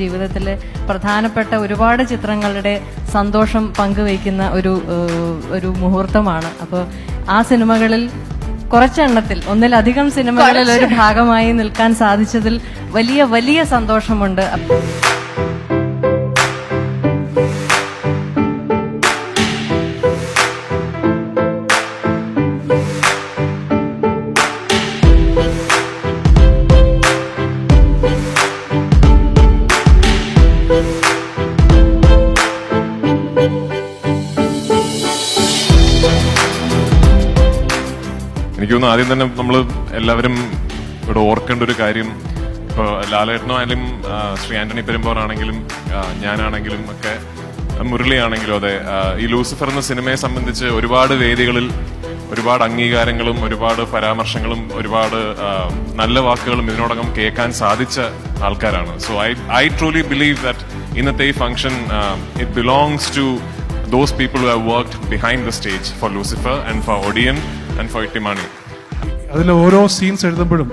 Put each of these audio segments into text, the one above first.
ജീവിതത്തിലെ പ്രധാനപ്പെട്ട ഒരുപാട് ചിത്രങ്ങളുടെ സന്തോഷം പങ്കുവയ്ക്കുന്ന ഒരു ഒരു മുഹൂർത്തമാണ്. അപ്പോൾ ആ സിനിമകളിൽ കുറച്ചെണ്ണത്തിൽ ഒന്നിലധികം സിനിമകളിൽ ഒരു ഭാഗമായി നിൽക്കാൻ സാധിച്ചതിൽ വലിയ വലിയ സന്തോഷമുണ്ട്. എനിക്ക് തോന്നുന്നു ആദ്യം തന്നെ നമ്മൾ എല്ലാവരും ഇവിടെ ഓർക്കേണ്ട ഒരു കാര്യം ഇപ്പോൾ ലാലേട്ടനോ ആയാലും ശ്രീ ആന്റണി പെരുമ്പോറാണെങ്കിലും ഞാനാണെങ്കിലും ഒക്കെ മുരളി ആണെങ്കിലും അതെ ഈ ലൂസിഫർ എന്ന സിനിമയെ സംബന്ധിച്ച് ഒരുപാട് വേദികളിൽ ഒരുപാട് അംഗീകാരങ്ങളും ഒരുപാട് പരാമർശങ്ങളും ഒരുപാട് നല്ല വാക്കുകളും ഇതിനോടകം കേൾക്കാൻ സാധിച്ച ആൾക്കാരാണ്. So I I truly believe that ഇന്നത്തെ ഈ function it belongs to those people who have worked behind the stage for Lucifer and for Odeon. And for Itimani. അതിൽ ഓരോ സീൻസ് എഴുതുമ്പോഴും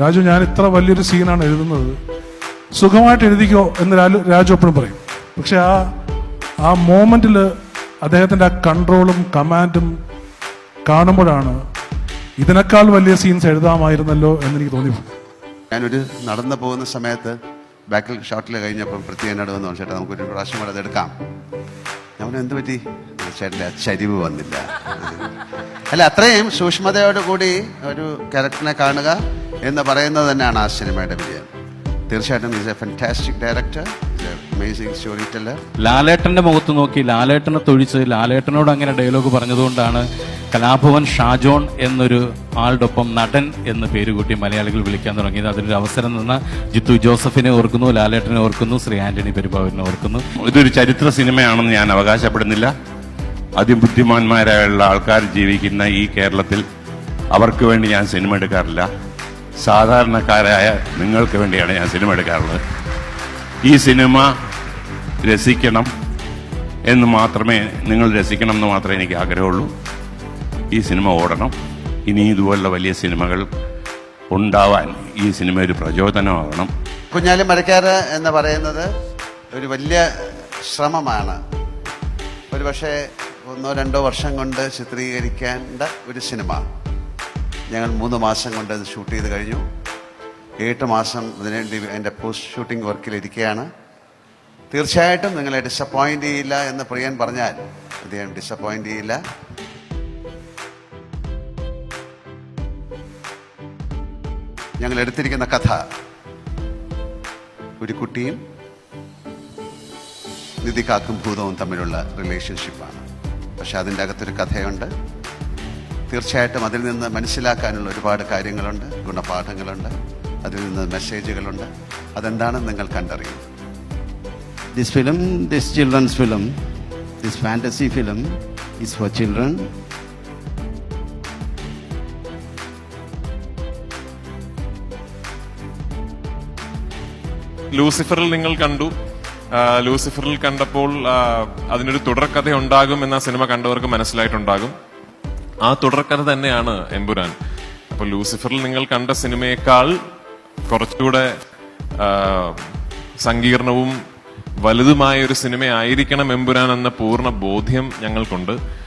രാജു ഞാൻ ഇത്ര വലിയൊരു സീനാണ് എഴുതുന്നത്. സുഖമായിട്ട് എഴുതിക്കോ എന്ന് രാജു രാജു എപ്പോഴും പറയും. പക്ഷെ ആ ആ മോമെന്റിൽ അദ്ദേഹത്തിന്റെ ആ കൺട്രോളും കമാൻഡും കാണുമ്പോഴാണ് ഇതിനേക്കാൾ വലിയ സീൻസ് എഴുതാമായിരുന്നല്ലോ എന്ന് എനിക്ക് തോന്നി ഞാനൊരു നടന്നു പോകുന്ന സമയത്ത് ബാക്കിൽ ഷോട്ടിൽ കഴിഞ്ഞപ്പം പ്രത്യേകം എന്നോട് വന്നു "ചേട്ടാ നമുക്കൊരു പ്രാവശ്യം കൂടെ അത് എടുക്കാം. ഞാൻ എന്ത് പറ്റി ചേട്ടന്റെ ചരിവ് വന്നില്ല. അല്ല അത്രയും സൂക്ഷ്മതയോടുകൂടി ഒരു ക്യാരക്ടറിനെ കാണുക എന്ന് പറയുന്നത് തന്നെയാണ് ആ സിനിമയുടെ വിജയം. തീർച്ചയായിട്ടും is a fantastic director amazing story teller ലാലേട്ടന്റെ മുഖത്ത് നോക്കി ലാലേട്ടനെ തൊഴിച്ച് ലാലേട്ടനോട് അങ്ങനെ ഡയലോഗ് പറഞ്ഞതുകൊണ്ടാണ് കലാഭവൻ ഷാജോൺ എന്നൊരു ആളുടൊപ്പം നടൻ എന്ന് പേര് കൂട്ടി മലയാളികൾ വിളിക്കാൻ തുടങ്ങിയത്. അതിനൊരു അവസരം നിന്ന ജിത്തു ജോസഫിനെ ഓർക്കുന്നു ലാലേട്ടനെ ഓർക്കുന്നു ശ്രീ ആന്റണി പെരുമ്പാവൂരിനെ ഓർക്കുന്നു. ഇതൊരു ചരിത്ര സിനിമയാണെന്ന് ഞാൻ അവകാശപ്പെടുന്നില്ല. അതിബുദ്ധിമാന്മാരായുള്ള ആൾക്കാർ ജീവിക്കുന്ന ഈ കേരളത്തിൽ അവർക്ക് വേണ്ടി ഞാൻ സിനിമ എടുക്കാറില്ല. സാധാരണക്കാരായ നിങ്ങൾക്ക് വേണ്ടിയാണ് ഞാൻ സിനിമ എടുക്കാറുള്ളത്. ഈ സിനിമ രസിക്കണം എന്ന് മാത്രമേ നിങ്ങൾ രസിക്കണം എന്ന് മാത്രമേ എനിക്ക് ആഗ്രഹമുള്ളൂ. ഈ സിനിമ ഓടണം. ഇനി ഇതുപോലുള്ള വലിയ സിനിമകൾ ഉണ്ടാവാൻ ഈ സിനിമ ഒരു പ്രചോദനമാകണം കുഞ്ഞാലി മരക്കാർ എന്ന് പറയുന്നത് ഒരു വലിയ ശ്രമമാണ്. ഒരുപക്ഷെ ഒന്നോ രണ്ടോ വർഷം കൊണ്ട് ചിത്രീകരിക്കേണ്ട ഒരു സിനിമ. ഞങ്ങൾ മൂന്ന് മാസം കൊണ്ട് അത് ഷൂട്ട് ചെയ്ത് കഴിഞ്ഞു. എട്ട് മാസം അതിനുവേണ്ടി എന്റെ പോസ്റ്റ് ഷൂട്ടിംഗ് വർക്കിലിരിക്കുകയാണ് തീർച്ചയായിട്ടും നിങ്ങളെ ഡിസപ്പോയിന്റ് ചെയ്യില്ല എന്ന് പ്രിയൻ പറഞ്ഞാൽ അദ്ദേഹം ഡിസപ്പോയിന്റ് ചെയ്യില്ല. ഞങ്ങൾ എടുത്തിരിക്കുന്ന കഥ. ഒരു കുട്ടിയും നിധികാക്കും ഭൂതവും തമ്മിലുള്ള റിലേഷൻഷിപ്പാണ് പക്ഷെ അതിന്റെ അകത്തൊരു കഥയുണ്ട്. തീർച്ചയായിട്ടും അതിൽ നിന്ന് മനസ്സിലാക്കാനുള്ള ഒരുപാട് കാര്യങ്ങളുണ്ട് ഗുണപാഠങ്ങളുണ്ട് അതിൽ നിന്ന് മെസ്സേജുകളുണ്ട്. അതെന്താണെന്ന് നിങ്ങൾ കണ്ടറിയും this film this children's film this fantasy film is for children ലൂസിഫറിൽ നിങ്ങൾ കണ്ടു. ലൂസിഫറിൽ കണ്ടപ്പോൾ അതിനൊരു തുടർക്കഥ ഉണ്ടാകും എന്ന സിനിമ കണ്ടവർക്ക് മനസ്സിലായിട്ടുണ്ടാകും. ആ തുടർക്കഥ തന്നെയാണ് എമ്പുരാൻ. അപ്പൊ ലൂസിഫറിൽ നിങ്ങൾ കണ്ട സിനിമയേക്കാൾ കുറച്ചുകൂടെ സങ്കീർണവും വലുതുമായ ഒരു സിനിമ ആയിരിക്കണം എമ്പുരാൻ എന്ന പൂർണ ബോധ്യം ഞങ്ങൾക്കുണ്ട്.